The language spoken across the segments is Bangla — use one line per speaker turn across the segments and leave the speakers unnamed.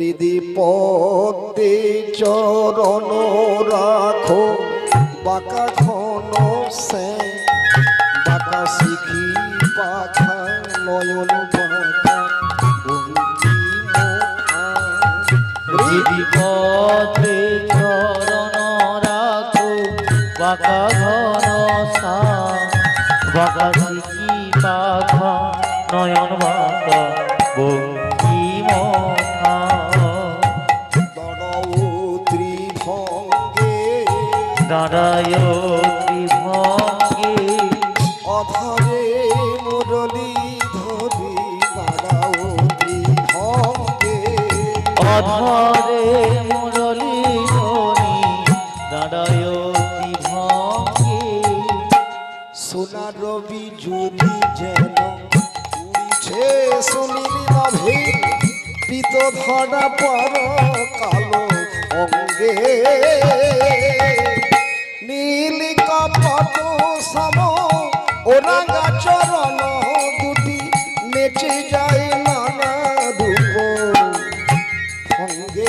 হৃদি পদ্মে চরণ রাখো। বাঁকা ঘন সে বাঁকা শিখি পাখা নয়ন মোহা।
হৃদি পথে চরণ রাখো। বাঁকা ঘন সা বাঁকা শিখি পাখা নয়ন বাঁকা বঙ্কি দাঁড়ায় ত্রিভঙ্গে
অধরে মুরলি ধরি দাঁড়াও ত্রিভঙ্গে
অধরে মুরলি ধরি দাঁড়ায় ত্রিভঙ্গে
সোনার রবি জুরি যেন উড়িছে সুনীল নাভে পিত ধরা পর কালো অঙ্গে। কপট সম ওরাঙ্গা চরণ দুটি নেচে যায় নানা রূপ। সঙ্গে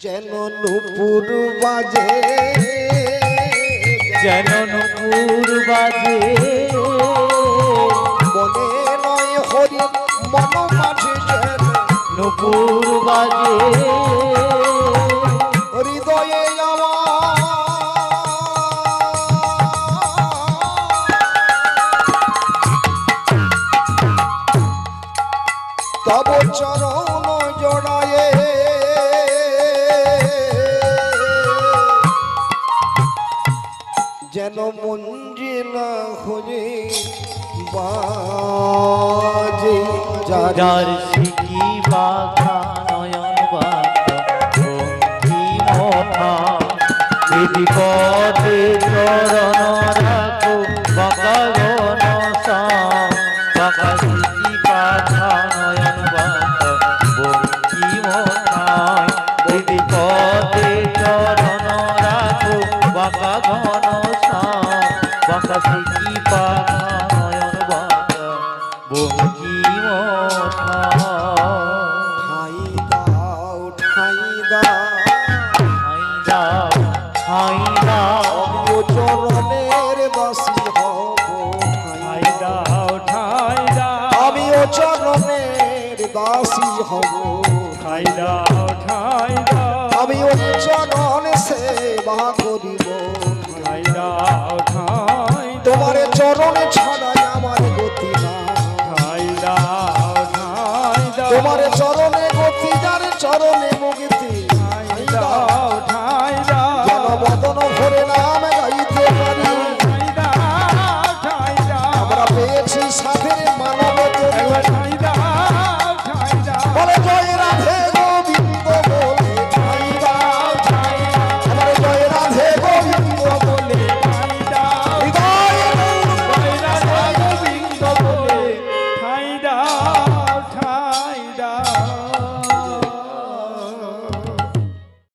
যেন নুপুর বাজে
যেন নুপুর বাজে।
মনে নয় হরি মন মাঝে যেন
নুপুর বাজে।
চরণ জড়ায়ে। যেন মঞ্জি খুঁজে বাজে, যার
শিকি বাঘা নয়ন বাঘা ভঙ্গি মথা দিদি পদে চরণ বাঁকা পাখা নয়ন বাঘা ভঙ্গি মথা
ঠাই দাও ঠাই দাও চরণের হব ঠাই
দাও ঠাই দাও
আমি ও চরণের দাসী হব
ঠাই দাও ঠাই দাও
আমি ও চরণ সেবা করিব
ঠাই দাও ঠাই
চরণে ছাড়াই আমার গতি তোমার চরণে গতি যার চরণে মুক্তি।